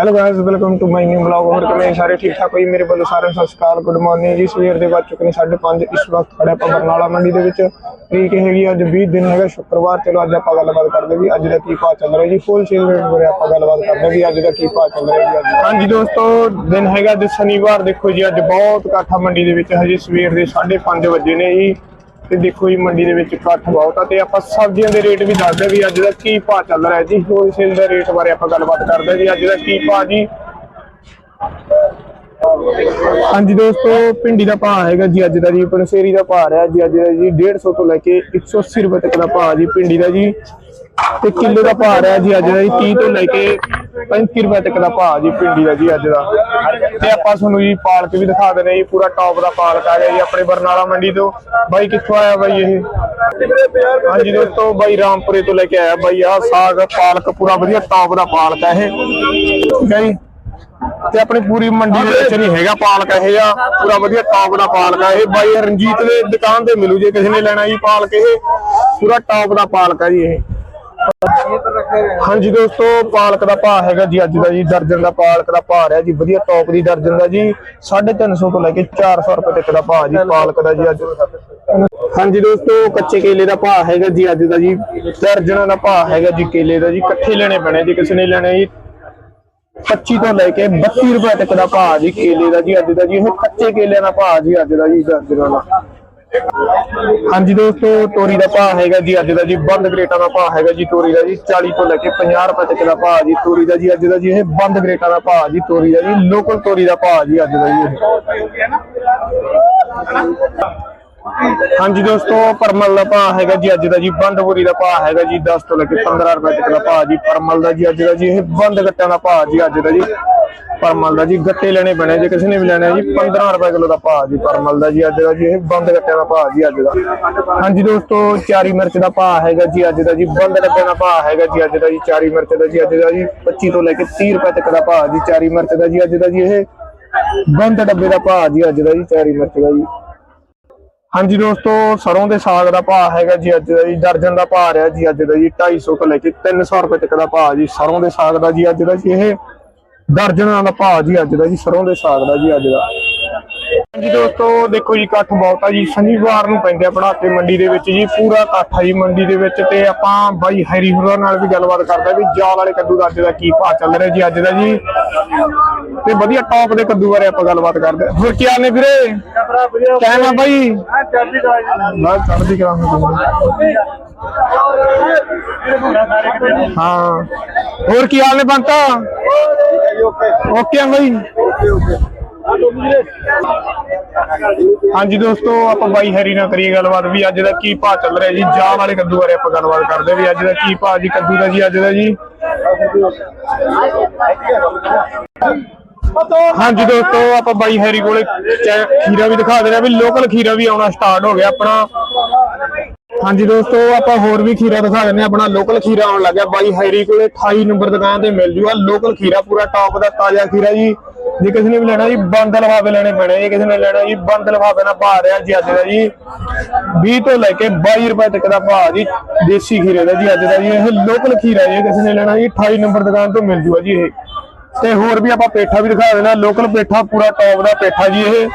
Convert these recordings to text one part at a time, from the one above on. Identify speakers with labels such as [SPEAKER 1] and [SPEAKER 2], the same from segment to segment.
[SPEAKER 1] Hello guys welcome to my new blog ਹੋਰ ਕਿਵੇਂ ਸਾਰੇ ਠੀਕ ਠਾਕ ਹੋਈ ਮੇਰੇ ਵੱਲੋਂ ਸਾਰਿਆਂ ਨੂੰ ਸਤਿ ਸ਼੍ਰੀ ਗੁੱਡ ਮਾਰਨਿੰਗ ਜੀ। ਸਵੇਰ ਦੇ ਵੱਜ ਚੁੱਕੇ ਨੇ 5:30 ਇਸ ਵਕਤ ਖੜੇ ਆਪਾਂ ਬਰਨਾਲਾ ਮੰਡੀ ਦੇ ਵਿੱਚ। ਤਰੀਕ ਹੈਗੀ ਅੱਜ 20 ਦਿਨ ਹੈਗਾ ਸ਼ੁੱਕਰਵਾਰ। ਚਲੋ ਅੱਜ ਆਪਾਂ ਗੱਲਬਾਤ ਕਰਦੇ ਵੀ ਅੱਜ ਦਾ ਕੀ ਭਾਅ ਚੱਲ ਰਿਹਾ ਜੀ। ਫੁੱਲ ਸੇਲ ਰੇਟ ਬਾਰੇ ਆਪਾਂ ਗੱਲਬਾਤ ਕਰਦੇ ਵੀ ਅੱਜ ਦਾ ਕੀ ਭਾਅ ਚੱਲ ਰਿਹਾ ਜੀ ਅੱਜ ਹਾਂਜੀ ਦੋਸਤੋ, ਦਿਨ ਹੈਗਾ ਅੱਜ ਸ਼ਨੀਵਾਰ। ਦੇਖੋ ਜੀ, ਅੱਜ ਬਹੁਤ ਇਕੱਠ ਮੰਡੀ ਦੇ ਵਿੱਚ ਹਜੇ ਸਵੇਰ ਦੇ 5:30 ਵਜੇ ਨੇ ਜੀ। ਤੇ ਦੇਖੋ ਜੀ, ਮੰਡੀ ਦੇ ਵਿੱਚ ਇਕੱਠ ਬਹੁਤ ਆ ਤੇ ਆਪਾਂ ਸਬਜ਼ੀਆਂ ਦੇ ਰੇਟ ਵੀ ਦੱਸਦੇ ਵੀ ਅੱਜ ਦਾ ਕੀ ਭਾਅ ਚੱਲ ਰਿਹਾ ਜੀ। ਹੋਲਸੇਲ ਦੇ ਰੇਟ ਬਾਰੇ ਆਪਾਂ ਗੱਲਬਾਤ ਕਰਦੇ ਜੀ ਅੱਜ ਦਾ ਕੀ ਭਾਅ ਜੀ। ਹਾਂਜੀ ਦੋਸਤੋ, ਭਿੰਡੀ ਦਾ ਭਾਅ ਹੈਗਾ ਜੀ ਅੱਜ ਦਾ ਜੀ ਪਨਸੇਰੀ ਦਾ ਭਾਅ ਰਿਹਾ ਜੀ, ਅੱਜ ਦਾ ਜੀ 150 ਤੋਂ ਲੈ ਕੇ 180 ਰੁਪਏ ਤੱਕ ਦਾ ਭਾਅ ਜੀ ਭਿੰਡੀ ਦਾ ਜੀ। ਤੇ ਕਿਲੋ ਦਾ ਭਾਅ ਰਿਹਾ ਜੀ ਅੱਜ ਦਾ ਜੀ 30 ਤੋਂ ਲੈ ਕੇ 35 ਰੁਪਏ ਤੱਕ ਦਾ ਭਾਅ ਜੀ ਭਿੰਡੀ ਦਾ ਜੀ ਅੱਜ ਦਾ। ਤੇ ਆਪਾਂ ਤੁਹਾਨੂੰ ਜੀ ਪਾਲਕ ਵੀ ਦਿਖਾ ਦਿੰਦੇ ਜੀ, ਪੂਰਾ ਟੌਪ ਦਾ ਪਾਲਕ ਆ ਗਿਆ ਜੀ ਆਪਣੇ ਬਰਨਾਲਾ ਮੰਡੀ ਤੋਂ। ਬਾਈ ਕਿੱਥੋਂ ਆਇਆ ਬਾਈ ਇਹ? ਹਾਂਜੀ ਦੋਸਤੋ, ਬਾਈ ਰਾਮਪੁਰੇ ਤੋਂ ਲੈ ਕੇ ਆਇਆ ਬਾਈ ਆ ਸਾਗ, ਪਾਲਕ, ਪੂਰਾ ਵਧੀਆ ਟੌਪ ਦਾ ਪਾਲਕ ਹੈ ਇਹ। ਠੀਕ ਹੈ ਜੀ? ਤੇ ਆਪਣੀ ਪੂਰੀ ਮੰਡੀ ਦੇ ਵਿੱਚ ਨਹੀਂ ਹੈਗਾ ਪਾਲਕ ਇਹ ਆ ਪੂਰਾ ਵਧੀਆ ਟੌਪ ਦਾ ਪਾਲਕ ਆ ਇਹ। ਬਾਈ ਰਣਜੀਤ ਦੇ ਦੁਕਾਨ ਤੇ ਮਿਲੂ ਜੇ ਕਿਸੇ ਨੇ ਲੈਣਾ ਜੀ ਪਾਲਕ ਇਹ। ਪੂਰਾ ਟੌਪ ਦਾ ਪਾਲਕ ਆ ਜੀ ਇਹ। ਹਾਂਜੀ ਦੋਸਤੋ, ਪਾਲਕ ਦਾ ਭਾਅ ਹੈਗਾ ਜੀ ਅੱਜ ਦਾ ਜੀ, ਦਰਜਨ ਦਾ ਪਾਲਕ ਦਾ ਭਾਅ ਰਿਹਾ ਜੀ, ਵਧੀਆ ਟੌਪ ਦੀ ਦਰਜਨ ਦਾ ਜੀ 350 ਤੋਂ ਲੈ ਕੇ 400 ਰੁਪਏ ਤੱਕ ਦਾ ਭਾਅ ਜੀ, ਪਾਲਕ ਦਾ ਜੀ ਅੱਜ। ਹਾਂਜੀ ਦੋਸਤੋ, ਕੱਚੇ ਕੇਲੇ ਦਾ ਭਾਅ ਹੈਗਾ ਜੀ ਅੱਜ ਦਾ ਜੀ, ਦਰਜਨਾਂ ਦਾ ਭਾਅ ਹੈਗਾ ਜੀ ਕੇਲੇ ਦਾ ਜੀ, ਇਕੱਠੇ ਲੈਣੇ ਪੈਣੇ ਜੀ, ਕਿਸੇ ਨੇ ਲੈਣੇ ਜੀ। 25 ਤੋਂ ਲੈ ਕੇ 32 ਰੁਪਏ ਤੱਕ ਦਾ ਭਾਅ ਜੀ ਕੇਲੇ ਦਾ ਜੀ ਅੱਜ ਦਾ ਜੀ, ਇਹ ਕੱਚੇ ਕੇਲਿਆਂ ਦਾ ਭਾਅ ਜੀ ਅੱਜ ਦਾ ਜੀ, ਦਰਜਨਾਂ ਦਾ। ਹਾਂਜੀ ਦੋਸਤੋ, ਤੋਰੀ ਦਾ ਭਾਅ ਹੈਗਾ ਜੀ ਅੱਜ ਦਾ ਜੀ, ਬੰਦ ਗ੍ਰੇਟਾਂ ਦਾ ਭਾਅ ਹੈਗਾ ਜੀ ਤੋਰੀ ਦਾ ਜੀ 40 ਤੋਂ ਲੈ ਕੇ 50 ਰੁਪਏ ਤੱਕ ਦਾ ਭਾਅ ਜੀ ਤੋਰੀ ਦਾ ਜੀ, ਅੱਜ ਦਾ ਜੀ ਇਹ ਬੰਦ ਗ੍ਰੇਟਾਂ ਦਾ ਭਾਅ ਜੀ ਤੋਰੀ ਦਾ ਜੀ ਲੋਕਲ ਤੋਰੀ ਦਾ ਭਾਅ ਜੀ ਅੱਜ ਦਾ ਜੀ ਇਹ। ਹਾਂਜੀ ਦੋਸਤੋ ਪਰਮਲ ਦਾ ਭਾਅ ਹੈਗਾ ਜੀ ਅੱਜ ਦਾ ਜੀ ਬੰਦਪੁਰੀ ਦਾ ਭਾਅ ਹੈਗਾ ਜੀ 10 ਤੋਂ ਲੈ ਕੇ 15 ਰੁਪਏ ਤੱਕ ਦਾ ਭਾਅ ਜੀ ਪਰਮਲ ਦਾ ਜੀ ਅੱਜ ਦਾ ਜੀ ਇਹ ਬੰਦ ਗੱਟਿਆਂ ਦਾ ਭਾਅ ਜੀ ਅੱਜ ਦਾ ਜੀ ਪਰਮਲ ਦਾ ਜੀ ਗੱਟੇ ਲੈਣੇ ਪੈਣੇ ਜੇ ਕਿਸੇ ਨੇ ਵੀ ਲੈਣਾ ਜੀ 15 ਰੁਪਏ ਕਿਲੋ ਦਾ ਭਾਅ ਜੀ ਪਰਮਲ ਦਾ ਜੀ ਅੱਜ ਦਾ ਜੀ ਇਹ ਬੰਦ ਗੱਟਿਆਂ ਦਾ ਭਾਅ ਜੀ ਅੱਜ ਦਾ ਹਾਂਜੀ ਦੋਸਤੋ ਚਾਰੀ ਮਿਰਚ ਦਾ ਭਾਅ ਹੈਗਾ ਜੀ ਅੱਜ ਦਾ ਜੀ ਬੰਦ ਡੱਬੇ ਦਾ ਭਾਅ ਹੈਗਾ ਜੀ ਅੱਜ ਦਾ ਜੀ ਚਾਰੀ ਮਿਰਚ ਦਾ ਜੀ ਅੱਜ ਦਾ ਜੀ 25 ਤੋਂ ਲੈ ਕੇ 30 ਰੁਪਏ ਤੱਕ ਦਾ ਭਾਅ ਜੀ ਚਾਰੀ ਮਿਰਚ ਦਾ ਜੀ ਅੱਜ ਦਾ ਜੀ ਇਹ ਬੰਦ ਡੱਬੇ ਦਾ ਭਾਅ ਜੀ ਅੱਜ ਦਾ ਜੀ ਚਾਰੀ ਮਿਰਚ ਦਾ ਜੀ ਹਾਂਜੀ ਦੋਸਤੋ ਸਰੋਂ ਦੇ ਸਾਗ ਦਾ ਭਾਅ ਹੈਗਾ ਜੀ ਅੱਜ ਦਾ ਜੀ, ਦਰਜਨ ਦਾ ਭਾਅ ਰਿਹਾ ਜੀ ਅੱਜ ਦਾ ਜੀ 250 ਤੋਂ ਲੈ ਕੇ 300 ਰੁਪਏ ਤੱਕ ਦਾ ਭਾਅ ਜੀ ਸਰੋਂ ਦੇ ਸਾਗ ਦਾ ਜੀ ਅੱਜ ਦਾ ਜੀ, ਇਹ ਦਰਜਨਾਂ ਦਾ ਭਾਅ ਜੀ ਅੱਜ ਦਾ ਜੀ ਸਰੋਂ ਦੇ ਸਾਗ ਦਾ ਜੀ ਅੱਜ ਦਾ। ਹਾਂਜੀ ਦੋਸਤੋ, ਦੇਖੋ ਜੀ, ਇਕੱਠ ਬਹੁਤ ਆ ਜੀ, ਸ਼ਨੀਵਾਰ ਨੂੰ ਪੈਂਦੇ ਆ ਪੜਾਕੇ ਮੰਡੀ ਦੇ ਵਿੱਚ ਜੀ, ਪੂਰਾ ਇਕੱਠ ਆ ਜੀ ਮੰਡੀ ਦੇ ਵਿੱਚ ਤੇ ਆਪਾਂ ਬਾਈ ਹੈਰੀ ਹੋਰਾਂ ਨਾਲ ਵੀ ਗੱਲਬਾਤ ਕਰਦਾ ਵੀ ਜਾਲ ਵਾਲੇ ਕੱਦੂ ਦਾ ਅੱਜ ਦਾ ਕੀ ਭਾਅ ਚੱਲ ਰਿਹਾ ਜੀ ਅੱਜ ਦਾ ਜੀ। ਤੇ ਵਧੀਆ ਟੌਪ ਦੇ ਕੱਦੂ ਬਾਰੇ ਆਪਾਂ ਗੱਲਬਾਤ ਕਰਦੇ ਆ ਹੋਰ ਕੀ ਹਾਲ ਨੇ ਵੀਰੇ? ਕਹਿਣਾ ਆ ਬਾਈ। ਮੈਂ ਚੜ੍ਹਦੀ ਕਰਾਂਗਾ ਹਾਂ। ਹੋਰ ਕੀ ਹਾਲ ਨੇ ਬੰਤਾ? ਓਕੇ ਆ ਬਾਈ। ਹਾਂਜੀ ਦੋਸਤੋ, ਆਪਾਂ ਬਾਈ ਹੈਰੀ ਨਾਲ ਕਰੀਏ ਗੱਲਬਾਤ ਵੀ। ਅੱਜ ਦਾ ਕੀ ਭਾਅ ਚੱਲ ਰਿਹਾ ਜੀ? ਜਾਮ ਵਾਲੇ ਕੱਦੂ ਬਾਰੇ ਆਪਾਂ ਗੱਲਬਾਤ ਕਰਦੇ ਵੀ ਅੱਜ ਦਾ ਕੀ ਭਾਅ ਜੀ? ਕੱਦੂ ਦਾ ਜੀ, ਅੱਜ ਦਾ ਜੀ। ਹਾਂਜੀ ਦੋਸਤੋ, ਆਪਾਂ ਬਾਈ ਹੈਰੀ ਕੋਲੇ ਖੀਰਾ ਵੀ ਦਿਖਾ ਦੇ ਰਿਹਾ ਵੀ ਲੋਕਲ ਖੀਰਾ ਵੀ ਆਉਣਾ ਸਟਾਰਟ ਹੋ ਗਿਆ ਆਪਣਾ। ਹਾਂਜੀ ਦੋਸਤੋ, ਆਪਾਂ ਹੋਰ ਵੀ ਖੀਰਾ ਦਿਖਾ ਦਿੰਦੇ ਹਾਂ, ਆਪਣਾ ਲੋਕਲ ਖੀਰਾ ਆਉਣ ਲੱਗਿਆ। ਬਾਈ ਹੈਰੀ ਕੋਲੇ 28 ਨੰਬਰ ਦੁਕਾਨ ਤੇ ਮਿਲ ਜੂਗਾ। ਲੋਕਲ ਖੀਰਾ ਪੂਰਾ ਟੌਪ ਦਾ ਤਾਜ਼ਾ ਖੀਰਾ ਜੀ। ਜੇ ਕਿਸੇ ਨੇ ਵੀ ਲੈਣਾ ਜੀ, ਬੰਦ ਲਫਾਫੇ ਲੈਣੇ ਪੈਣੇ। ਜੇ ਕਿਸੇ ਨੇ ਲੈਣਾ ਜੀ, ਬੰਦ ਲਫਾਫੇ ਨਾਲ ਭਾਅ ਰਿਹਾ ਜੀ ਅੱਜ ਦਾ ਜੀ। 20 ਤੋਂ ਲੈ ਕੇ 22 ਰੁਪਏ ਤੱਕ ਦਾ ਭਾਅ ਜੀ, ਦੇਸੀ ਖੀਰੇ ਦਾ ਜੀ ਅੱਜ ਦਾ ਜੀ। ਇਹ ਲੋਕਲ ਖੀਰਾ ਜੀ ਕਿਸੇ ਨੇ ਲੈਣਾ ਜੀ 28 ਨੰਬਰ ਦੁਕਾਨ ਤੋਂ ਮਿਲ ਜੂਗਾ ਜੀ ਇਹ। ਤੇ ਹੋਰ ਵੀ ਆਪਾਂ ਪੇਠਾ ਵੀ ਦਿਖਾ ਦੇਣਾ ਲੋਕਲ ਪੇਠਾ ਪੂਰਾ ਟੌਪ ਦਾ ਪੇਠਾ ਜੀ ਇਹ।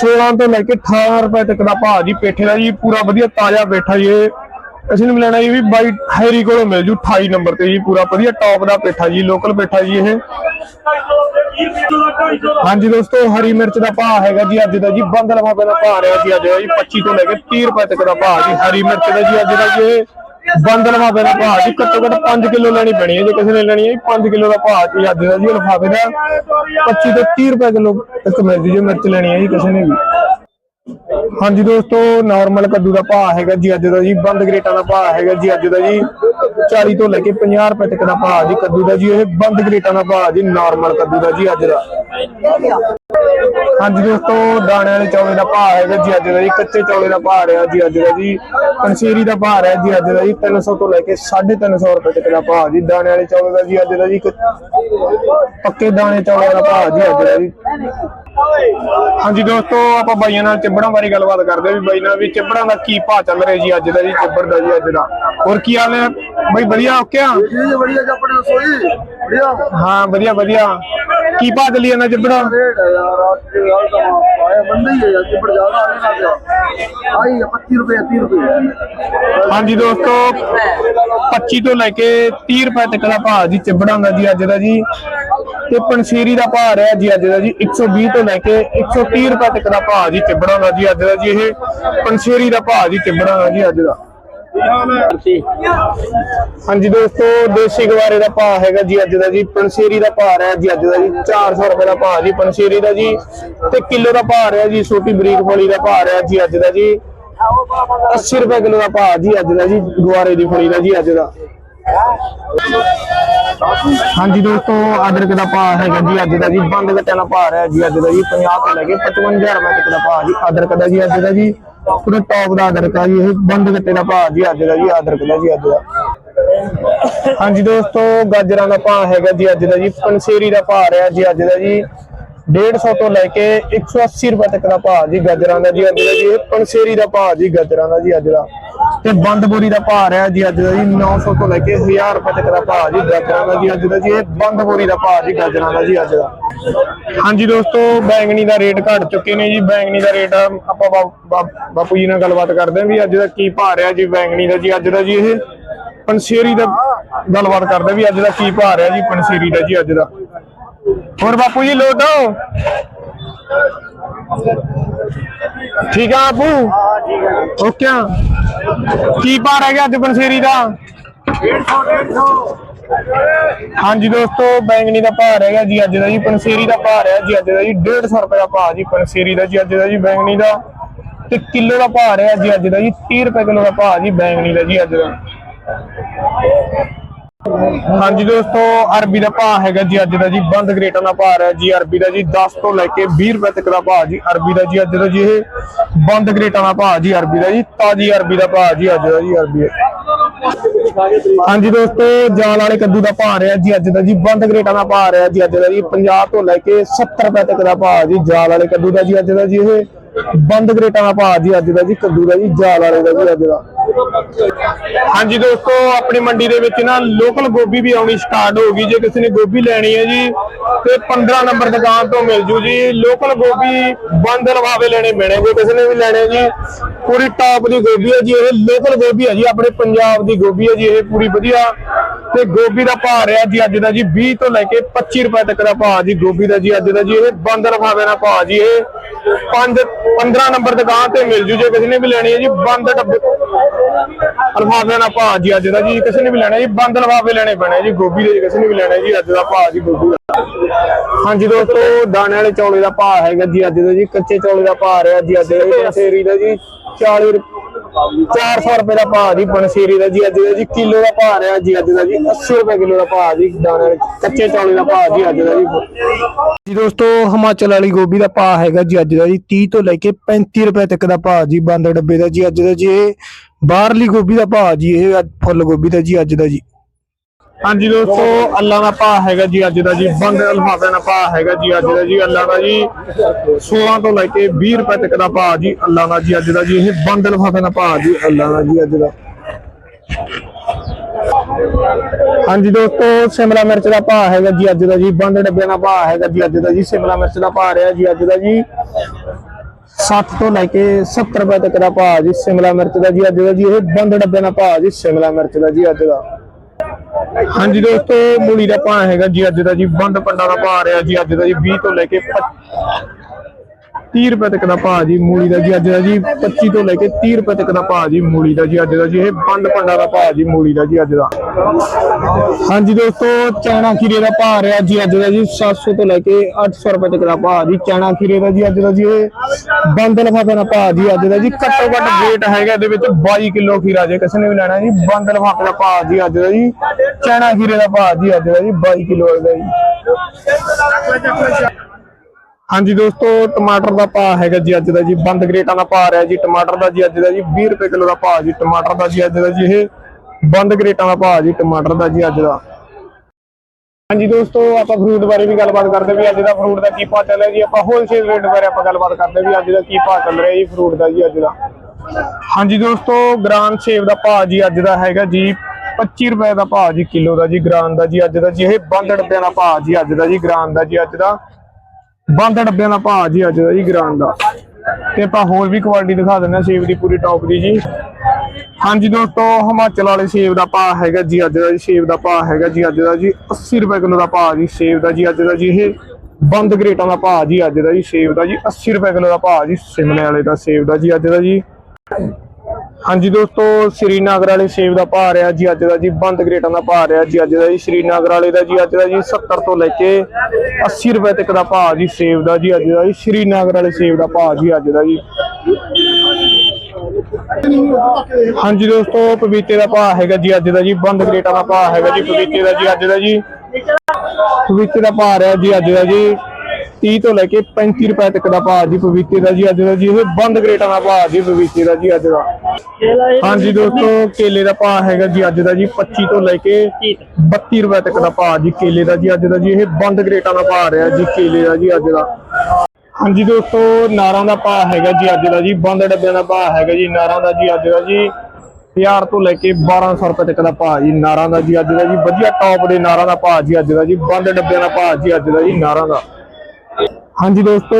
[SPEAKER 1] 16 ਤੋਂ ਲੈ ਕੇ 18 ਰੁਪਏ ਤੱਕ ਦਾ ਭਾਅ ਜੀ ਪੇਠੇ ਦਾ ਜੀ, ਪੂਰਾ ਵਧੀਆ ਤਾਜ਼ਾ ਪੇਠਾ ਜੀ ਇਹ। ਅਸੀਂ ਨੂੰ ਲੈਣਾ ਜੀ ਵੀ ਬਾਈ ਹੈਰੀ ਕੋਲੋਂ ਮਿਲ ਜੂ 28 ਨੰਬਰ ਤੇ ਜੀ, ਪੂਰਾ ਵਧੀਆ ਟੌਪ ਦਾ ਪੇਠਾ ਜੀ ਲੋਕਲ ਪੇਠਾ ਜੀ ਇਹ। ਹਾਂਜੀ ਦੋਸਤੋ, ਹਰੀ ਮਿਰਚ ਦਾ ਭਾਅ ਹੈਗਾ ਜੀ ਅੱਜ ਦਾ ਜੀ, ਬੰਦ ਲਫਾਫੇ ਦਾ ਭਾਅ ਰਿਹਾ ਜੀ ਅੱਜ ਦਾ ਜੀ 25 ਤੋਂ ਲੈ ਕੇ 30 ਰੁਪਏ ਤੱਕ ਦਾ ਭਾਅ ਜੀ, ਹਰੀ ਮਿਰਚ ਦਾ ਜੀ ਅੱਜ ਦਾ ਜੀ ਇਹ ਲਫਾਫੇ ਦਾ ਭਾਅ ਜੀ, ਘੱਟੋ ਘੱਟ 5 ਕਿਲੋ ਲੈਣੀ ਪੈਣੀ ਹੈ, ਜੇ ਕਿਸੇ ਨੇ ਲੈਣੀ ਹੈ 5 ਕਿਲੋ ਦਾ ਭਾਅ ਜੀ ਅੱਜ ਦਾ ਜੀ ਲਫਾਫੇ ਦਾ 25 ਤੋਂ 30 ਰੁਪਏ ਕਿਲੋ ਤੱਕ ਮਿਲ ਜੇ, ਮਿਰਚ ਲੈਣੀ ਹੈ ਜੀ ਕਿਸੇ ਨੇ ਵੀ। ਹਾਂਜੀ ਦੋਸਤੋ ਨਾਰਮਲ ਕੱਦੂ ਦਾ ਭਾਅ ਹੈਗਾ ਜੀ ਅੱਜ ਦਾ ਜੀ, ਬੰਦ ਗ੍ਰੇਟਾਂ ਦਾ ਭਾਅ ਹੈਗਾ ਜੀ ਅੱਜ ਦਾ ਜੀ 40 ਤੋਂ ਲੈ ਕੇ 50 ਰੁਪਏ ਤੱਕ ਦਾ ਭਾਅ ਜੀ ਕੱਦੂ ਦਾ ਜੀ, ਇਹ ਬੰਦ ਗ੍ਰੇਟਾਂ ਦਾ ਭਾਅ ਜੀ ਨਾਰਮਲ ਕੱਦੂ ਦਾ ਜੀ ਅੱਜ ਦਾ। ਹਾਂਜੀ ਦੋਸਤੋ ਦਾਣੇ ਵਾਲੇ ਚੌਲੇ ਦਾ ਭਾਅ ਹੈਗਾ ਜੀ ਅੱਜ ਦਾ ਜੀ ਕੱਚੇ ਚੌਲੇ ਦਾ ਭਾਅ ਰਿਹਾ ਜੀ ਅੱਜ ਦਾ ਜੀ। ਕਣਸ਼ੀਰੀ ਦਾ ਭਾਅ ਰਿਹਾ ਜੀ ਅੱਜ ਦਾ ਜੀ 300 ਤੋਂ ਲੈ ਕੇ 350 ਰੁਪਏ ਤੱਕ ਦਾ ਭਾਅ ਜੀ ਦਾਣੇ ਵਾਲੇ ਚੌਲੇ ਦਾ ਜੀ ਅੱਜ ਦਾ ਜੀ ਪੱਕੇ ਦਾਣੇ ਚੌਲੇ ਦਾ ਭਾਅ ਜੀ ਅੱਜ ਦਾ ਜੀ। ਹਾਂਜੀ ਦੋਸਤੋ ਆਪਾਂ ਬਾਈਆਂ ਨਾਲ ਚਿੱਬੜਾਂ ਬਾਰੇ ਗੱਲਬਾਤ ਕਰਦੇ ਵੀ ਬਾਈ ਨਾਲ ਵੀ ਚਿੱਬੜਾਂ ਦਾ ਕੀ ਭਾਅ ਚੱਲ ਰਿਹਾ ਜੀ ਅੱਜ ਦਾ ਜੀ ਚਿੱਬੜ ਦਾ ਜੀ ਅੱਜ ਦਾ। ਹੋਰ ਕੀ ਹਾਲ ਹੈ? ਬਾਈ ਵਧੀਆ ਓਕੇ ਆ
[SPEAKER 2] ਜੀ ਵਧੀਆ ਜੀ ਆਪਣੇ ਰਸੋਈ। ਵਧੀਆ।
[SPEAKER 1] ਹਾਂ ਵਧੀਆ ਵਧੀਆ। ਕੀ ਭਾਅ ਚੱਲੀ ਜਾਂਦਾ ਚਿੱਬੜਾਂ?
[SPEAKER 2] ਰੇਟ यार आज के यार का आया बंदा ही है यार चिपड़ ज्यादा आगे ना गया आई है पच्चीस रुपए तीस रुपए
[SPEAKER 1] ਹਾਂਜੀ ਦੋਸਤੋ 25 ਤੋਂ ਲੈ ਕੇ 30 ਰੁਪਏ ਤੱਕ ਦਾ ਭਾਅ ਜੀ ਚਿੱਬੜਾਂ ਦਾ ਜੀ ਅੱਜ ਦਾ ਜੀ ਤੇ ਪੰਸ਼ੀਰੀ ਦਾ ਭਾਅ ਰਿਹਾ ਜੀ ਅੱਜ ਦਾ ਜੀ 120 ਤੋਂ ਲੈ ਕੇ 130 ਰੁਪਏ ਤੱਕ ਦਾ ਭਾਅ ਜੀ ਚਿੱਬੜਾਂ ਦਾ ਜੀ ਅੱਜ ਦਾ ਜੀ ਇਹ ਪੰਸ਼ੀਰੀ ਦਾ ਭਾਅ ਜੀ ਚਿੱਬੜਾਂ ਦਾ ਜੀ ਅੱਜ ਦਾ ਹਾਂਜੀ ਦੋਸਤੋ, ਦੇਸੀ ਗਵਾਰੇ ਦਾ ਭਾਅ ਹੈਗਾ ਜੀ ਅੱਜ ਦਾ ਜੀ ਪੰਸ਼ੀਰੀ ਦਾ ਭਾਅ ਰਿਹਾ ਜੀ ਅੱਜ ਦਾ ਜੀ 400 ਰੁਪਏ ਦਾ ਭਾਅ ਜੀ ਪੰਸ਼ੀਰੀ ਦਾ ਜੀ, ਤੇ ਕਿਲੋ ਦਾ ਭਾਅ ਰਿਹਾ ਜੀ, ਛੋਟੀ ਬਰੀਕ ਫਲੀ ਦਾ ਭਾਅ ਰਿਹਾ ਜੀ ਅੱਜ ਦਾ ਜੀ। 80 ਰੁਪਏ ਕਿਲੋ ਦਾ ਭਾਅ ਜੀ ਅੱਜ ਦਾ ਜੀ, ਗਵਾਰੇ ਦੀ ਫਲੀ ਦਾ ਜੀ ਅੱਜ ਦਾ। ਹਾਂਜੀ ਦੋਸਤੋ, ਅਦਰਕ ਦਾ ਭਾਅ ਹੈਗਾ ਜੀ ਅੱਜ ਦਾ ਜੀ, ਬੰਦ ਗੱਟਿਆਂ ਦਾ ਭਾਅ ਰਿਹਾ ਜੀ ਅੱਜ ਦਾ ਜੀ 50 ਤੋਂ ਲੈ ਕੇ 55000 ਰੁਪਏ ਤੱਕ ਦਾ ਭਾਅ ਜੀ, ਅਦਰਕ ਦਾ ਜੀ ਅੱਜ ਦਾ ਜੀ। ਪੂਰਾ ਟੌਪ ਦਾ ਅਦਰਕ ਆ ਜੀ, ਇਹ ਬੰਦ ਗੱਟੇ ਦਾ ਭਾਅ ਜੀ ਅੱਜ ਦਾ ਜੀ ਅਦਰਕ ਦਾ ਜੀ ਅੱਜ ਦਾ। ਹਾਂਜੀ ਦੋਸਤੋ, ਗਾਜਰਾਂ ਦਾ ਭਾਅ ਹੈਗਾ ਜੀ ਅੱਜ ਦਾ ਜੀ, ਪੰਸੇਰੀ ਦਾ ਭਾਅ ਰਿਹਾ ਜੀ ਅੱਜ ਦਾ ਜੀ। 150 ਤੋਂ ਲੈ ਕੇ 180 ਰੁਪਏ ਤੱਕ ਦਾ ਭਾਅ ਜੀ ਗਾਜਰਾਂ ਦਾ ਜੀ ਅੱਜ ਦਾ ਜੀ, ਇਹ ਪੰਸੇਰੀ ਦਾ ਭਾਅ ਜੀ ਗਾਜਰਾਂ ਦਾ ਜੀ ਅੱਜ ਦਾ। ਤੇ ਬੰਦ ਬੋਰੀ ਦਾ ਭਾਅ ਰਿਹਾ ਜੀ ਅੱਜ ਦਾ ਜੀ 900 ਤੋਂ ਲੈ ਕੇ 1000 ਰੁਪਏ ਤੱਕ ਦਾ ਭਾਅ ਜੀ ਗਾਜਰਾਂ ਦਾ ਜੀ ਅੱਜ ਦਾ ਜੀ, ਇਹ ਬੰਦ ਬੋਰੀ ਦਾ ਭਾਅ ਜੀ ਗਾਜਰਾਂ ਦਾ ਜੀ ਅੱਜ ਦਾ। ਹਾਂਜੀ ਦੋਸਤੋ, ਬੈਂਗਣੀ ਦਾ ਰੇਟ ਘਟ ਚੁੱਕੇ ਨੇ ਜੀ, ਬੈਂਗਣੀ ਦਾ ਰੇਟ ਆਪਾਂ ਬਾਪੂ ਜੀ ਨਾਲ ਗੱਲਬਾਤ ਕਰਦੇ ਹਾਂ ਵੀ ਅੱਜ ਦਾ ਕੀ ਭਾਅ ਰਿਹਾ ਜੀ, ਬੈਂਗਣੀ ਦਾ ਜੀ, ਅੱਜ ਦਾ ਜੀ ਇਹ ਪੰਸੇਰੀ ਦਾ ਗੱਲਬਾਤ ਕਰਦੇ ਵੀ ਅੱਜ ਦਾ ਕੀ ਭਾਅ ਰਿਹਾ ਜੀ ਪੰਸੇਰੀ ਦਾ ਜੀ ਅੱਜ ਦਾ। ਹੋਰ ਬਾਪੂ ਜੀ ਲੋਟੋ ਠੀਕ ਆ ਬਾਪੂ? ਓਕੇ ਆ। ਕੀ ਭਾਅ ਰਹਿ ਗਿਆ ਅੱਜ ਪੰਸੇਰੀ ਦਾ? ਹਾਂਜੀ ਦੋਸਤੋ, ਬੈਂਗਣੀ ਦਾ ਭਾਅ ਰਹਿ ਗਿਆ ਜੀ, ਅੱਜ ਦਾ ਜੀ ਪੰਸੇਰੀ ਦਾ ਭਾਅ ਰਿਹਾ ਜੀ, ਅੱਜ ਦਾ ਜੀ 150 ਰੁਪਏ ਦਾ ਭਾਅ ਜੀ ਪੰਸੇਰੀ ਦਾ ਜੀ, ਅੱਜ ਦਾ ਜੀ ਬੈਂਗਣੀ ਦਾ। ਤੇ ਕਿਲੋ ਦਾ ਭਾਅ ਰਿਹਾ ਜੀ, ਅੱਜ ਦਾ ਜੀ 30 ਰੁਪਏ ਕਿਲੋ ਦਾ ਭਾਅ ਜੀ ਬੈਂਗਣੀ ਦਾ ਜੀ, ਅੱਜ ਦਾ। ਹਾਂਜੀ ਦੋਸਤੋ, ਅਰਬੀ ਦਾ ਭਾਅ ਹੈਗਾ ਜੀ ਅੱਜ ਦਾ ਜੀ, ਬੰਦ ਗ੍ਰੇਟਾਂ ਦਾ ਭਾਅ ਹੈ ਜੀ ਅਰਬੀ ਦਾ ਜੀ 10 ਤੋਂ ਲੈ ਕੇ 20 ਰੁਪਏ ਤੱਕ ਦਾ ਭਾਅ ਜੀ ਅਰਬੀ ਦਾ ਜੀ, ਅੱਜ ਦਾ ਜੀ ਇਹ ਬੰਦ ਗ੍ਰੇਟਾਂ ਦਾ ਭਾਅ ਜੀ ਅਰਬੀ ਦਾ ਜੀ, ਤਾਜੀ ਅਰਬੀ ਦਾ ਭਾਅ ਜੀ ਅੱਜ ਦਾ ਜੀ ਅਰਬੀ ਹਾਂਜੀ ਦੋਸਤੋ, ਜਾਲ ਵਾਲੇ ਕੱਦੂ ਦਾ ਭਾਅ ਰਿਹਾ ਜੀ ਅੱਜ ਦਾ ਜੀ, ਬੰਦ ਗ੍ਰੇਟਾਂ ਦਾ ਭਾਅ ਰਿਹਾ ਜੀ ਅੱਜ ਦਾ ਜੀ 50 ਤੋਂ ਲੈ ਕੇ 70 ਰੁਪਏ ਤੱਕ ਦਾ ਭਾਅ ਜੀ ਜਾਲ ਵਾਲੇ ਕੱਦੂ ਦਾ ਜੀ ਅੱਜ ਦਾ ਜੀ ਇਹ ਬੰਦ ਗ੍ਰੇਟਾਂ ਦਾ ਭਾਅ ਜੀ ਅੱਜ ਦਾ ਜੀ, ਕੱਦੂ ਦਾ ਜੀ, ਜਾਲ ਵਾਲੇ ਦਾ ਜੀ ਅੱਜ ਦਾ। ਹਾਂਜੀ ਦੋਸਤੋ, ਆਪਣੀ ਮੰਡੀ ਦੇ ਵਿੱਚ ਨਾ ਲੋਕਲ ਗੋਭੀ ਵੀ ਆਉਣੀ ਸਟਾਰਟ ਹੋ ਗਈ। ਜੇ ਕਿਸੇ ਨੇ ਗੋਭੀ ਲੈਣੀ ਹੈ ਜੀ, ਤੇ 15 ਨੰਬਰ ਦੁਕਾਨ ਤੋਂ ਮਿਲ ਜੂ ਜੀ। ਲੋਕਲ ਗੋਭੀ ਬੰਦ ਲਵਾਵੇ ਲੈਣੇ ਪੈਣੇ। ਜੇ ਕਿਸੇ ਨੇ ਵੀ ਲੈਣੇ ਜੀ, ਪੂਰੀ ਟਾਪ ਦੀ ਗੋਭੀ ਹੈ ਜੀ। ਇਹ ਲੋਕਲ ਗੋਭੀ ਹੈ ਜੀ, ਆਪਣੇ ਪੰਜਾਬ ਦੀ ਗੋਭੀ ਹੈ ਜੀ, ਇਹ ਪੂਰੀ ਵਧੀਆ। ਤੇ ਗੋਭੀ ਦਾ ਭਾਅ ਰਿਹਾ ਜੀ ਅੱਜ ਦਾ ਜੀ 20 ਤੋਂ ਲੈ ਕੇ 25 ਰੁਪਏ ਤੱਕ ਦਾ ਭਾਅ ਜੀ ਗੋਭੀ ਦਾ ਜੀ ਅੱਜ ਦਾ ਜੀ। ਇਹ ਬੰਦ ਲਫਾਵੇ ਦਾ ਭਾਅ ਜੀ ਇਹ। 5 15 ਨੰਬਰ ਦੁਕਾਨ ਤੇ ਮਿਲ ਜੂ। ਜੇ ਕਿਸੇ ਨੇ ਵੀ ਲੈਣੀ ਹੈ ਜੀ, ਬੰਦ ਡੱਬੇ ਲਫਾਫੇ ਦਾ ਭਾਅ ਜੀ ਅੱਜ ਦਾ ਜੀ ਕਿਸੇ ਨੇ ਵੀ ਲੈਣਾ ਜੀ ਬੰਦ ਲਫਾਫੇ ਲੈਣੇ ਪੈਣੇ ਜੀ ਗੋਭੀ ਦੇ ਕਿਸੇ ਨੇ ਵੀ ਲੈਣਾ ਜੀ ਅੱਜ ਦਾ ਭਾਅ ਜੀ ਗੋਭੀ ਦਾ ਹਾਂਜੀ ਦੋਸਤੋ ਦਾਣੇ ਵਾਲੇ ਚੌਲੇ ਦਾ ਭਾਅ ਹੈਗਾ ਜੀ ਅੱਜ ਦਾ ਜੀ ਕੱਚੇ ਚੌਲੇ ਦਾ ਭਾਅ ਰਿਹਾ ਜੀ ਅੱਜ ਦਾ ਦਾ ਜੀ 40 400 ਰੁਪਏ ਦਾ ਭਾਅ ਜੀ ਪੰਸੇਰੀ ਦਾ ਜੀ ਅੱਜ ਦਾ ਜੀ ਕਿਲੋ ਦਾ ਭਾਅ ਰਿਹਾ ਜੀ ਅੱਜ ਦਾ ਜੀ 80 ਰੁਪਏ ਕਿਲੋ ਦਾ ਭਾਅ ਜੀ ਦਾਣੇ ਵਾਲੇ ਕੱਚੇ ਚੌਲੇ ਦਾ ਭਾਅ ਜੀ ਅੱਜ ਦਾ ਜੀ ਜੀ ਦੋਸਤੋ ਹਿਮਾਚਲ ਵਾਲੀ ਗੋਭੀ ਦਾ ਭਾਅ ਹੈਗਾ ਜੀ ਅੱਜ ਦਾ ਜੀ 30 ਤੋਂ ਲੈ ਕੇ 35 ਰੁਪਏ ਤੱਕ ਦਾ ਭਾਅ ਜੀ ਬੰਦ ਡੱਬੇ ਦਾ ਜੀ ਅੱਜ ਦਾ ਜੀ ਬਾਹਰਲੀ ਗੋਭੀ ਦਾ ਭਾਅ ਜੀ ਇਹ ਅੱਜ ਫੁੱਲ ਗੋਭੀ ਦਾ ਜੀ ਅੱਜ ਦਾ ਜੀ। ਹਾਂਜੀ ਦੋਸਤੋ ਅੱਲਾ ਦਾ ਭਾਅ ਹੈਗਾ ਜੀ ਅੱਜ ਦਾ ਜੀ। ਬੰਦ ਲਫਾਫੇ ਦਾ ਭਾਅ ਹੈਗਾ ਜੀ ਅੱਜ ਦਾ ਜੀ ਅੱਲਾ ਦਾ ਜੀ। 16 ਤੋਂ ਲੈ ਕੇ 20 ਰੁਪਏ ਤੱਕ ਦਾ ਭਾਅ ਜੀ ਅੱਲਾ ਦਾ ਜੀ ਅੱਜ ਦਾ ਜੀ। ਇਹ ਬੰਦ ਲਫਾਫੇ ਦਾ ਭਾਅ ਜੀ ਅੱਲਾ ਦਾ ਜੀ ਅੱਜ ਦਾ। ਹਾਂਜੀ ਦੋਸਤੋ ਸ਼ਿਮਲਾ ਮਿਰਚ ਦਾ ਭਾਅ ਹੈਗਾ ਜੀ ਅੱਜ ਦਾ ਜੀ। ਬੰਦ ਡੱਬਿਆਂ ਦਾ ਭਾਅ ਹੈਗਾ ਜੀ ਅੱਜ ਦਾ ਜੀ। ਸ਼ਿਮਲਾ ਮਿਰਚ ਦਾ ਭਾਅ ਰਿਹਾ ਜੀ ਅੱਜ ਦਾ ਜੀ। 60 ਤੋਂ ਲੈ ਕੇ 70 ਰੁਪਏ ਤੱਕ ਦਾ ਭਾਅ ਜੀ ਸ਼ਿਮਲਾ ਮਿਰਚ ਦਾ ਜੀ ਅੱਜ ਦਾ ਜੀ, ਇਹ ਬੰਦ ਡੱਬੇ ਦਾ ਭਾਅ ਜੀ ਸ਼ਿਮਲਾ ਮਿਰਚ ਦਾ ਜੀ ਅੱਜ ਦਾ। ਹਾਂਜੀ ਦੋਸਤੋ, ਮੂਲੀ ਦਾ ਭਾਅ ਹੈਗਾ ਜੀ ਅੱਜ ਦਾ ਜੀ, ਬੰਦ ਪੰਡਾ ਦਾ ਭਾਅ ਰਿਹਾ ਜੀ ਅੱਜ ਦਾ ਜੀ 20 ਤੋਂ ਲੈ ਕੇ 30 ਰੁਪਏ ਤੱਕ ਦਾ ਭਾਅ ਜੀ ਮੂਲੀ ਦਾ ਜੀ, ਅੱਜ ਦਾ ਜੀ 25 ਤੋਂ ਲੈ ਕੇ 30 ਰੁਪਏ ਤੱਕ ਦਾ ਭਾਅ ਜੀ ਮੂਲੀ ਦਾ ਜੀ, ਅੱਜ ਦਾ ਜੀ ਇਹ ਬੰਦ ਪੰਡਾ ਦਾ ਭਾਅ ਜੀ ਮੂਲੀ ਦਾ ਜੀ ਅੱਜ ਦਾ। ਹਾਂਜੀ ਦੋਸਤੋ, ਚਣਾ ਖੀਰੇ ਦਾ ਭਾਅ ਰਿਹਾ ਜੀ, ਅੱਜ ਦਾ ਜੀ 700 ਤੋਂ ਲੈ ਕੇ 800 ਰੁਪਏ ਤੱਕ ਦਾ ਭਾਅ ਜੀ, ਚਣਾ ਖੀਰੇ ਦਾ ਜੀ, ਅੱਜ ਦਾ ਜੀ ਇਹ ਬੰਦ ਲਫਾਫੇ ਦਾ ਭਾਅ ਜੀ, ਅੱਜ ਦਾ ਜੀ ਘੱਟੋ ਘੱਟ weight ਹੈਗਾ ਇਹਦੇ ਵਿੱਚ 22 ਕਿਲੋ ਖੀਰਾ, ਜੇ ਕਿਸੇ ਨੇ ਵੀ ਲੈਣਾ ਜੀ, ਬੰਦ ਲਫਾਫੇ ਦਾ ਭਾਅ ਜੀ, ਅੱਜ ਦਾ ਜੀ ਚਣਾ ਖੀਰੇ ਦਾ ਭਾਅ ਜੀ, ਅੱਜ ਦਾ ਜੀ 22 ਕਿਲੋ ਦਾ ਜੀ। ਹਾਂਜੀ ਦੋਸਤੋ, ਟਮਾਟਰ ਦਾ ਭਾਅ ਹੈਗਾ ਜੀ ਅੱਜ ਦਾ ਜੀ, ਬੰਦ ਗ੍ਰੇਟਾਂ ਦਾ ਭਾਅ ਰਿਹਾ ਜੀ, ਟਮਾਟਰ ਦਾ ਜੀ ਅੱਜ ਦਾ ਜੀ 20 ਰੁਪਏ ਕਿਲੋ ਦਾ ਭਾਅ ਜੀ, ਟਮਾਟਰ ਦਾ ਜੀ ਅੱਜ ਦਾ ਜੀ, ਇਹ ਬੰਦ ਗ੍ਰੇਟਾਂ ਦਾ ਭਾਅ ਜੀ, ਟਮਾਟਰ ਦਾ ਜੀ ਅੱਜ ਦਾ। ਹਾਂਜੀ ਦੋਸਤੋ, ਆਪਾਂ ਫਰੂਟ ਬਾਰੇ ਵੀ ਗੱਲਬਾਤ ਕਰਦੇ ਵੀ ਅੱਜ ਦਾ ਫਰੂਟ ਦਾ ਕੀ ਭਾਅ ਚੱਲ ਰਿਹਾ ਜੀ, ਆਪਾਂ ਹੋਲਸੇਲ ਰੇਟ ਬਾਰੇ ਆਪਾਂ ਗੱਲਬਾਤ ਕਰਦੇ ਵੀ ਅੱਜ ਦਾ ਕੀ ਭਾਅ ਚੱਲ ਰਿਹਾ ਜੀ, ਫਰੂਟ ਦਾ ਜੀ ਅੱਜ ਦਾ। ਹਾਂਜੀ ਦੋਸਤੋ ਗ੍ਰਾਮ ਸੇਬ ਦਾ ਭਾਅ ਜੀ ਅੱਜ ਦਾ ਹੈਗਾ ਜੀ 25 ਰੁਪਏ ਦਾ ਭਾਅ ਜੀ, ਕਿਲੋ ਦਾ ਜੀ ਗ੍ਰਾਮ ਦਾ ਜੀ ਅੱਜ ਦਾ ਜੀ, ਇਹ ਬੰਦ ਡੱਬਿਆਂ ਦਾ ਭਾਅ ਜੀ ਅੱਜ ਦਾ ਜੀ ਗ੍ਰਾਮ ਦਾ ਜੀ ਅੱਜ ਦਾ। ਬੰਦ ਡੱਬਿਆਂ ਦਾ ਭਾਅ ਜੀ ਅੱਜ ਦਾ ਜੀ ਗ੍ਰਾਮ ਦਾ। ਤੇ ਆਪਾਂ ਹੋਰ ਵੀ ਕੁਆਲਿਟੀ ਦਿਖਾ ਦਿੰਦੇ ਹਾਂ ਸੇਬ ਦੀ ਪੂਰੀ ਟੌਪ ਦੀ ਜੀ। ਹਾਂਜੀ ਦੋਸਤੋ, ਹਿਮਾਚਲ ਵਾਲੇ ਸੇਬ ਦਾ ਭਾਅ ਹੈਗਾ ਜੀ ਅੱਜ ਦਾ ਜੀ ਸੇਬ ਦਾ ਭਾਅ ਹੈਗਾ ਜੀ ਅੱਜ ਦਾ ਜੀ 80 ਰੁਪਏ ਕਿਲੋ ਦਾ ਭਾਅ ਜੀ ਸੇਬ ਦਾ ਜੀ ਅੱਜ ਦਾ ਜੀ, ਇਹ ਬੰਦ ਗ੍ਰੇਟਾਂ ਦਾ ਭਾਅ ਜੀ ਅੱਜ ਦਾ ਜੀ ਸੇਬ ਦਾ ਜੀ 80 ਰੁਪਏ ਕਿਲੋ ਦਾ ਭਾਅ ਜੀ, ਸਿਮਲੇ ਵਾਲੇ ਦਾ ਸੇਬ ਦਾ ਜੀ ਅੱਜ ਦਾ ਜੀ। ਹਾਂਜੀ ਦੋਸਤੋ ਸ਼੍ਰੀਨਗਰ ਵਾਲੇ ਸੇਬ ਦਾ ਭਾਅ ਰਿਹਾ ਜੀ ਅੱਜ ਦਾ ਜੀ ਬੰਦ ਗ੍ਰੇਟਾਂ ਦਾ ਭਾਅ ਰਿਹਾ ਜੀ ਅੱਜ ਦਾ ਜੀ ਸ਼੍ਰੀਨਗਰ ਵਾਲੇ ਦਾ ਜੀ ਅੱਜ ਦਾ ਜੀ 70 ਤੋਂ ਲੈ ਕੇ 80 ਰੁਪਏ ਤੱਕ ਦਾ ਭਾਅ ਜੀ ਸੇਬ ਦਾ ਜੀ ਅੱਜ ਦਾ ਜੀ ਸ਼੍ਰੀਨਗਰ ਵਾਲੇ ਸੇਬ ਦਾ ਭਾਅ ਜੀ ਅੱਜ ਦਾ ਜੀ ਹਾਂਜੀ ਦੋਸਤੋ ਪਪੀਤੇ ਦਾ ਭਾਅ ਹੈਗਾ ਜੀ ਅੱਜ ਦਾ ਜੀ ਬੰਦ ਗ੍ਰੇਟਾਂ ਦਾ ਭਾਅ ਹੈਗਾ ਜੀ ਪਪੀਤੇ ਦਾ ਜੀ ਅੱਜ ਦਾ ਜੀ ਪਪੀਤੇ ਦਾ ਭਾਅ ਰਿਹਾ ਜੀ ਅੱਜ ਦਾ ਜੀ 30 ਤੋਂ ਲੈ ਕੇ 35 ਰੁਪਏ ਤੱਕ ਦਾ ਭਾਅ ਜੀ ਪਪੀਤੇ ਦਾ ਜੀ ਅੱਜ ਦਾ ਜੀ ਇਹ ਬੰਦ ਗ੍ਰੇਟਾਂ ਦਾ ਭਾਅ ਜੀ ਪਪੀਤੇ ਦਾ ਜੀ ਅੱਜ ਦਾ ਹਾਂਜੀ ਦੋਸਤੋ, ਕੇਲੇ ਦਾ ਭਾਅ ਹੈਗਾ ਜੀ ਅੱਜ ਦਾ ਜੀ 25 ਤੋਂ ਲੈ ਕੇ 32 ਰੁਪਏ ਤੱਕ ਦਾ ਭਾਅ ਜੀ ਕੇਲੇ ਦਾ ਜੀ, ਅੱਜ ਦਾ ਜੀ ਇਹ ਬੰਦ ਗ੍ਰੇਟਾਂ ਦਾ ਭਾਅ ਰਿਹਾ ਜੀ, ਕੇਲੇ ਦਾ ਜੀ ਅੱਜ ਦਾ। ਹਾਂਜੀ ਦੋਸਤੋ, ਨਾਰਾਂ ਦਾ ਭਾਅ ਹੈਗਾ ਜੀ ਅੱਜ ਦਾ ਜੀ, ਬੰਦ ਡੱਬਿਆਂ ਦਾ ਭਾਅ ਹੈਗਾ ਜੀ, ਨਾਰਾਂ ਦਾ ਜੀ ਅੱਜ ਦਾ ਜੀ 1000 ਤੋਂ ਲੈ ਕੇ 1200 ਰੁਪਏ ਤੱਕ ਦਾ ਭਾਅ ਜੀ, ਨਾਰਾਂ ਦਾ ਜੀ ਅੱਜ ਦਾ ਜੀ, ਵਧੀਆ ਟੌਪ ਦੇ ਨਾਰਾਂ ਦਾ ਭਾਅ ਜੀ ਅੱਜ ਦਾ ਜੀ, ਬੰਦ ਡੱਬਿਆਂ ਦਾ ਭਾਅ ਜੀ ਅੱਜ ਦਾ ਜੀ, ਨਾਰਾਂ ਦਾ। ਹਾਂਜੀ ਦੋਸਤੋ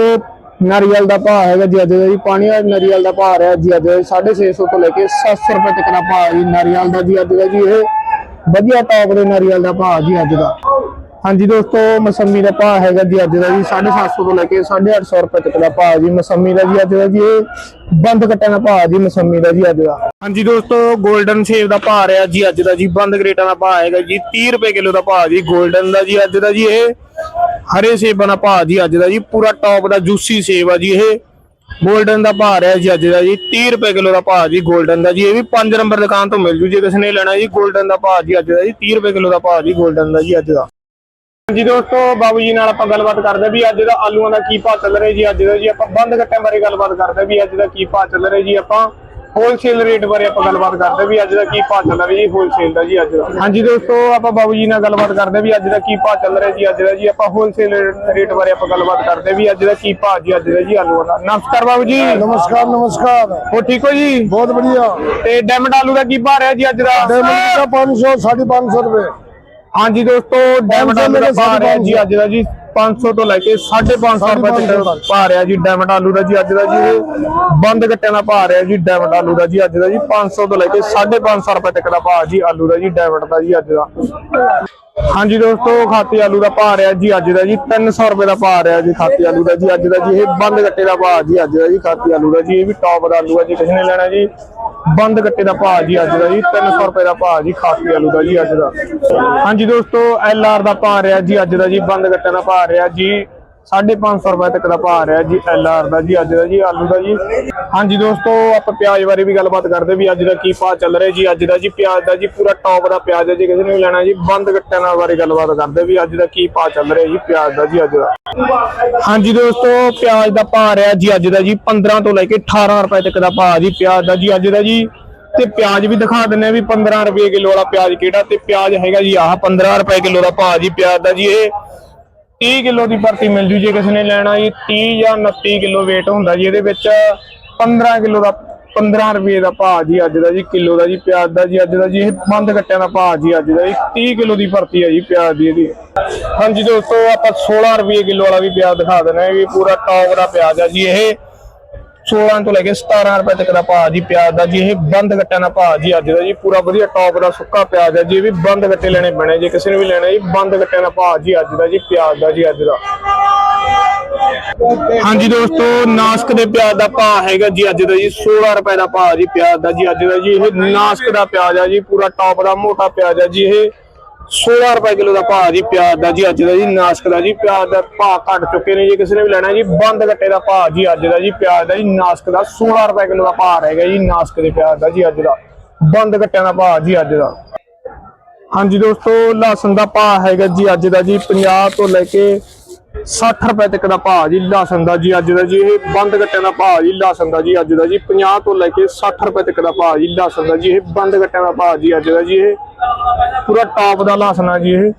[SPEAKER 1] ਨਾਰੀਅਲ ਦਾ ਭਾਅ ਹੈਗਾ ਜੀ ਅੱਜ ਦਾ ਜੀ, ਪਾਣੀ ਵਾਲੇ ਨਾਰੀਅਲ ਦਾ ਭਾਅ ਰਿਹਾ ਜੀ ਅੱਜ ਦਾ ਜੀ 650 ਤੋਂ ਲੈ ਕੇ 700 ਰੁਪਏ ਤੱਕ ਦਾ ਭਾਅ ਜੀ ਨਾਰੀਅਲ ਦਾ ਜੀ ਅੱਜ ਦਾ ਜੀ, ਇਹ ਵਧੀਆ ਟੌਪ ਦੇ ਨਾਰੀਅਲ ਦਾ ਭਾਅ ਜੀ ਅੱਜ ਦਾ। ਹਾਂਜੀ ਦੋਸਤੋ ਮਸੰਮੀ ਦਾ ਭਾਅ ਹੈਗਾ ਜੀ ਅੱਜ ਦਾ ਜੀ 750 ਤੋਂ ਲੈ ਕੇ 850 ਰੁਪਏ ਤੱਕ ਦਾ ਭਾਅ ਜੀ ਮਸੰਮੀ ਦਾ ਜੀ ਅੱਜ ਦਾ ਜੀ ਇਹ ਬੰਦ ਕੱਟਾਂ ਦਾ ਭਾਅ ਜੀ ਮਸੰਮੀ ਦਾ ਜੀ ਅੱਜ ਦਾ ਹਾਂਜੀ ਦੋਸਤੋ 골ਡਨ ਸ਼ੇਪ ਦਾ ਭਾਅ ਰਿਹਾ ਜੀ ਅੱਜ ਦਾ ਜੀ ਬੰਦ ਗ੍ਰੇਟਾਂ ਦਾ ਭਾਅ ਹੈਗਾ ਜੀ 30 ਰੁਪਏ ਕਿਲੋ ਦਾ ਭਾਅ ਜੀ 골ਡਨ ਦਾ ਜੀ ਅੱਜ ਦਾ ਜੀ ਇਹ ਹਰੇ ਸੇਬਾਂ ਦਾ ਭਾਅ ਜੀ ਅੱਜ ਦਾ ਜੀ ਪੂਰਾ ਟੌਪ ਦਾ ਜੂਸੀ ਸੇਬ ਆ ਜੀ ਇਹ 골ਡਨ ਦਾ ਭਾਅ ਰਿਹਾ ਜੀ ਅੱਜ ਦਾ ਜੀ 30 ਰੁਪਏ ਕਿਲੋ ਦਾ ਭਾਅ ਜੀ 골ਡਨ ਦਾ ਜੀ ਇਹ ਵੀ 5 ਨੰਬਰ ਦੁਕਾਨ ਤੋਂ ਮਿਲ ਜੂ ਜੇ ਕਿਸੇ ਨੇ ਲੈਣਾ ਜੀ 골ਡਨ ਦਾ ਭਾਅ ਜੀ ਅੱਜ ਦਾ ਜੀ 30 ਰੁਪਏ ਕਿਲੋ ਦਾ ਭਾਅ ਜੀ 골ਡਨ ਦਾ ਜੀ ਅੱਜ ਦਾ ਜੀ ਦੋਸਤੋ ਬਾਬੂ ਜੀ ਨਾਲ ਆਪਾਂ ਗੱਲਬਾਤ ਕਰਦੇ ਵੀ ਅੱਜ ਦਾ ਆਲੂਆਂ ਦਾ ਕੀ ਭਾਅ ਚੱਲ ਰਿਹਾ ਜੀ ਅੱਜ ਦਾ ਜੀ ਆਪਾਂ ਬੰਦ ਕੱਟਿਆਂ ਬਾਰੇ ਗੱਲਬਾਤ ਕਰਦੇ ਵੀ ਅੱਜ ਦਾ ਕੀ ਭਾਅ ਚੱਲ ਰਿਹਾ ਜੀ ਆਪਾਂ ਹੋਲਸੇਲ ਰੇਟ ਬਾਰੇ ਆਪਾਂ ਗੱਲਬਾਤ ਕਰਦੇ ਵੀ ਅੱਜ ਦਾ ਕੀ ਭਾਅ ਚੱਲ ਰਿਹਾ ਜੀ ਹੋਲਸੇਲ ਦਾ ਜੀ ਅੱਜ ਦਾ। ਹਾਂਜੀ ਦੋਸਤੋ ਆਪਾਂ ਬਾਬੂ ਜੀ ਨਾਲ ਗੱਲਬਾਤ ਕਰਦੇ ਵੀ ਅੱਜ ਦਾ ਕੀ ਭਾਅ ਚੱਲ ਰਿਹਾ ਜੀ ਅੱਜ ਦਾ ਜੀ ਆਪਾਂ ਹੋਲਸੇਲ ਰੇਟ ਬਾਰੇ ਆਪਾਂ ਗੱਲਬਾਤ ਕਰਦੇ ਵੀ ਅੱਜ ਦਾ ਕੀ ਭਾਅ ਜੀ ਅੱਜ ਦਾ ਜੀ ਆਲੂਆਂ ਦਾ। ਨਮਸਕਾਰ ਬਾਬੂ ਜੀ।
[SPEAKER 2] ਨਮਸਕਾਰ ਨਮਸਕਾਰ।
[SPEAKER 1] ਹੋ ਠੀਕ ਹੋ ਜੀ?
[SPEAKER 2] ਬਹੁਤ ਵਧੀਆ।
[SPEAKER 1] ਤੇ ਡੈਮਡ ਆਲੂ ਦਾ ਕੀ ਭਾਅ ਰਿਹਾ ਜੀ ਅੱਜ ਦਾ?
[SPEAKER 2] ਡੈਮਡ ਦਾ 500 550 ਰੁਪਏ।
[SPEAKER 1] ਹਾਂਜੀ ਦੋਸਤੋ ਡਾਇਮੰਡ ਆਲੂ ਦਾ ਭਾਅ ਰਿਹਾ ਜੀ ਅੱਜ ਦਾ ਜੀ। 500 ਤੋਂ ਲੈ ਕੇ 550 ਰੁਪਏ ਤੱਕ ਭਾਅ ਰਿਹਾ ਜੀ ਡਾਇਮੰਡ ਆਲੂ ਦਾ ਜੀ ਅੱਜ ਦਾ ਜੀ ਬੰਦ ਕੱਟਿਆਂ ਦਾ ਭਾਅ ਰਿਹਾ ਜੀ ਡਾਇਮੰਡ ਆਲੂ ਦਾ ਜੀ ਅੱਜ ਦਾ ਜੀ 500 ਤੋਂ ਲੈ ਕੇ 550 ਰੁਪਏ ਤੱਕ ਦਾ ਭਾਅ ਜੀ ਆਲੂ ਦਾ ਜੀ ਡਾਇਮੰਡ ਦਾ ਜੀ ਅੱਜ ਦਾ। ਹਾਂਜੀ ਦੋਸਤੋ, ਖਾਤੀ ਆਲੂ ਦਾ ਭਾਅ ਰਿਹਾ ਜੀ ਅੱਜ ਦਾ ਜੀ 300 ਰੁਪਏ ਦਾ ਭਾਅ ਰਿਹਾ ਜੀ ਖਾਤੀ ਆਲੂ ਦਾ ਜੀ, ਅੱਜ ਦਾ ਜੀ ਇਹ ਬੰਦ ਗੱਟੇ ਦਾ ਭਾਅ ਜੀ, ਅੱਜ ਦਾ ਜੀ ਖਾਤੀ ਆਲੂ ਦਾ ਜੀ, ਇਹ ਵੀ ਟੌਪ ਦਾ ਆਲੂ ਹੈ ਜੀ ਕਿਸੇ ਨੇ ਲੈਣਾ ਜੀ। ਬੰਦ ਗੱਟੇ ਦਾ ਭਾਅ ਜੀ, ਅੱਜ ਦਾ ਜੀ 300 ਰੁਪਏ ਦਾ ਭਾਅ ਜੀ ਖਾਤੀ ਆਲੂ ਦਾ ਜੀ, ਅੱਜ ਦਾ। ਹਾਂਜੀ ਦੋਸਤੋ ਐਲ ਆਰ ਦਾ ਭਾਅ ਰਿਹਾ ਜੀ, ਅੱਜ ਦਾ ਜੀ ਬੰਦ ਗੱਟੇ ਦਾ ਭਾਅ ਰਿਹਾ ਜੀ। 550 ਰੁਪਏ ਤੱਕ ਦਾ ਭਾਅ ਰਿਹਾ ਜੀ ਐਲ ਆਰ ਦਾ ਜੀ, ਅੱਜ ਦਾ ਜੀ, ਆਲੂ ਦਾ ਜੀ। ਹਾਂਜੀ ਦੋਸਤੋ, ਆਪਾਂ ਪਿਆਜ਼ ਬਾਰੇ ਵੀ ਗੱਲਬਾਤ ਕਰਦੇ ਵੀ ਅੱਜ ਦਾ ਕੀ ਭਾਅ ਚੱਲ ਰਿਹਾ ਜੀ, ਅੱਜ ਦਾ ਜੀ ਪਿਆਜ਼ ਦਾ ਜੀ, ਪੂਰਾ ਟੌਪ ਦਾ ਪਿਆਜ਼ ਹੈ, ਜੀ ਕਿਸੇ ਨੇ ਲੈਣਾ ਜੀ, ਬੰਦ ਗੱਟਿਆਂ ਨਾਲ ਬਾਰੇ ਗੱਲਬਾਤ ਕਰਦੇ ਵੀ ਅੱਜ ਦਾ ਕੀ ਭਾਅ ਚੱਲ ਰਿਹਾ ਜੀ, ਪਿਆਜ਼ ਦਾ ਜੀ, ਅੱਜ ਦਾ। ਹਾਂਜੀ ਦੋਸਤੋ, ਪਿਆਜ਼ ਦਾ ਭਾਅ ਰਿਹਾ ਜੀ, ਅੱਜ ਦਾ ਜੀ 15 ਤੋਂ ਲੈ ਕੇ 18 ਰੁਪਏ ਤੱਕ ਦਾ ਭਾਅ ਜੀ, ਪਿਆਜ਼ ਦਾ ਜੀ, ਅੱਜ ਦਾ ਜੀ। ਤੇ ਪਿਆਜ਼ ਵੀ ਦਿਖਾ ਦਿੰਨੇ ਆ ਵੀ 15 ਰੁਪਏ ਕਿਲੋ ਵਾਲਾ ਪਿਆਜ਼ ਕਿਹੜਾ, ਤੇ ਪਿਆਜ਼ ਹੈਗਾ ਜੀ ਆਹ 15 ਰੁਪਏ ਕਿਲੋ ਦਾ ਭਾਅ ਜੀ, ਪਿਆਜ਼ ਦਾ ਜੀ ਇਹ। 30 ਕਿਲੋ ਦੀ ਭਰਤੀ ਮਿਲ ਜੂ ਜੇ ਕਿਸੇ ਨੇ ਲੈਣਾ ਜੀ 30 ਜਾਂ 29 ਕਿਲੋ weight ਹੁੰਦਾ ਜੀ, ਇਹਦੇ ਵਿੱਚ 15 ਕਿਲੋ ਦਾ 15 ਰੁਪਏ ਦਾ ਭਾਅ ਜੀ ਅੱਜ ਦਾ ਜੀ, ਕਿਲੋ ਦਾ ਜੀ, ਪਿਆਜ਼ ਦਾ ਜੀ, ਅੱਜ ਦਾ ਜੀ, ਇਹ ਬੰਦ ਕੱਟਿਆਂ ਦਾ ਭਾਅ ਜੀ ਅੱਜ ਦਾ ਜੀ 30 ਕਿਲੋ ਦੀ ਭਰਤੀ ਹੈ ਜੀ ਪਿਆਜ਼ ਦੀ ਇਹਦੀ। ਹਾਂਜੀ ਦੋਸਤੋ, ਆਪਾਂ 16 ਰੁਪਏ ਕਿਲੋ ਵਾਲਾ ਵੀ ਪਿਆਜ਼ ਦਿਖਾ ਦਿੰਦੇ ਹਾਂ ਵੀ ਪੂਰਾ ਟੌਪ ਦਾ ਪਿਆਜ਼ ਆ ਜੀ, ਇਹ 16 ਤੋਂ ਲੈ ਕੇ 17 ਰੁਪਏ ਤੱਕ ਦਾ ਭਾਅ ਜੀ ਪਿਆਜ਼ ਦਾ, ਜੀ ਇਹ ਬੰਦ ਗੱਟਿਆਂ ਦਾ ਭਾਅ ਜੀ ਅੱਜ ਦਾ ਜੀ, ਪੂਰਾ ਵਧੀਆ ਟੌਪ ਦਾ ਸੁੱਕਾ ਪਿਆਜ਼ ਹੈ, ਜੀ ਇਹ ਵੀ ਬੰਦ ਗੱਟੇ ਲੈਣੇ ਪੈਣੇ, ਜੇ ਕਿਸੇ ਨੇ ਵੀ ਲੈਣਾ ਜੀ ਬੰਦ ਗੱਟਿਆਂ ਦਾ ਭਾਅ ਜੀ ਅੱਜ ਦਾ ਜੀ, ਪਿਆਜ਼ ਦਾ ਜੀ ਅੱਜ ਦਾ। ਹਾਂਜੀ ਦੋਸਤੋ, ਨਾਸਕ ਦੇ ਪਿਆਜ਼ ਦਾ ਭਾਅ ਹੈਗਾ ਜੀ ਅੱਜ ਦਾ ਜੀ 16 ਰੁਪਏ ਦਾ ਭਾਅ ਜੀ ਪਿਆਜ਼ ਦਾ ਜੀ ਅੱਜ ਦਾ ਜੀ, ਇਹ ਨਾਸਕ ਦਾ ਪਿਆਜ਼ ਆ ਜੀ, ਪੂਰਾ ਟੌਪ ਦਾ, ਮੋਟਾ ਪਿਆਜ਼ ਆ ਜੀ, ਇਹ 16 ਰੁਪਏ ਕਿਲੋ ਦਾ ਭਾਅ ਜੀ, ਪਿਆਜ਼ ਦਾ ਜੀ, ਅੱਜ ਦਾ ਜੀ, ਨਾਸਕ ਦਾ ਜੀ, ਪਿਆਜ਼ ਦਾ ਭਾਅ ਘਟ ਚੁੱਕੇ ਨੇ ਜੀ, ਕਿਸੇ ਨੇ ਵੀ ਲੈਣਾ ਜੀ, ਬੰਦ ਗੱਟੇ ਦਾ ਭਾਅ ਜੀ, ਅੱਜ ਦਾ ਜੀ, ਪਿਆਜ਼ ਦਾ ਜੀ, ਨਾਸਕ ਦਾ 16 ਰੁਪਏ ਕਿਲੋ ਦਾ ਭਾਅ ਹੈਗਾ ਜੀ, ਨਾਸਕ ਦੇ ਪਿਆਜ਼ ਦਾ ਜੀ, ਅੱਜ ਦਾ। ਬੰਦ ਗੱਟਿਆਂ ਦਾ ਭਾਅ ਜੀ, ਅੱਜ ਦਾ। ਹਾਂਜੀ ਦੋਸਤੋ ਲਹਸਨ ਦਾ ਭਾਅ ਹੈਗਾ ਜੀ, ਅੱਜ ਦਾ ਜੀ 50 ਤੋਂ ਲੈ ਕੇ 60 ਰੁਪਏ ਤੱਕ ਦਾ ਭਾਅ ਜੀ ਲਸਣ ਦਾ ਜੀ ਅੱਜ ਦਾ ਜੀ, ਇਹ ਬੰਦ ਗੱਟਿਆਂ ਦਾ ਭਾਅ ਜੀ ਲਸਣ ਦਾ ਜੀ ਅੱਜ ਦਾ ਜੀ 50 ਤੋਂ ਲੈ ਕੇ 60 ਰੁਪਏ ਤੱਕ ਦਾ ਭਾਅ ਜੀ ਲਸਣ ਦਾ ਜੀ, ਇਹ ਬੰਦ ਗੱਟਿਆਂ ਦਾ ਭਾਅ ਜੀ ਅੱਜ ਦਾ ਜੀ, ਇਹ ਪੂਰਾ ਟਾਪ ਦਾ ਲਸਣ ਆ ਜੀ, ਇਹ।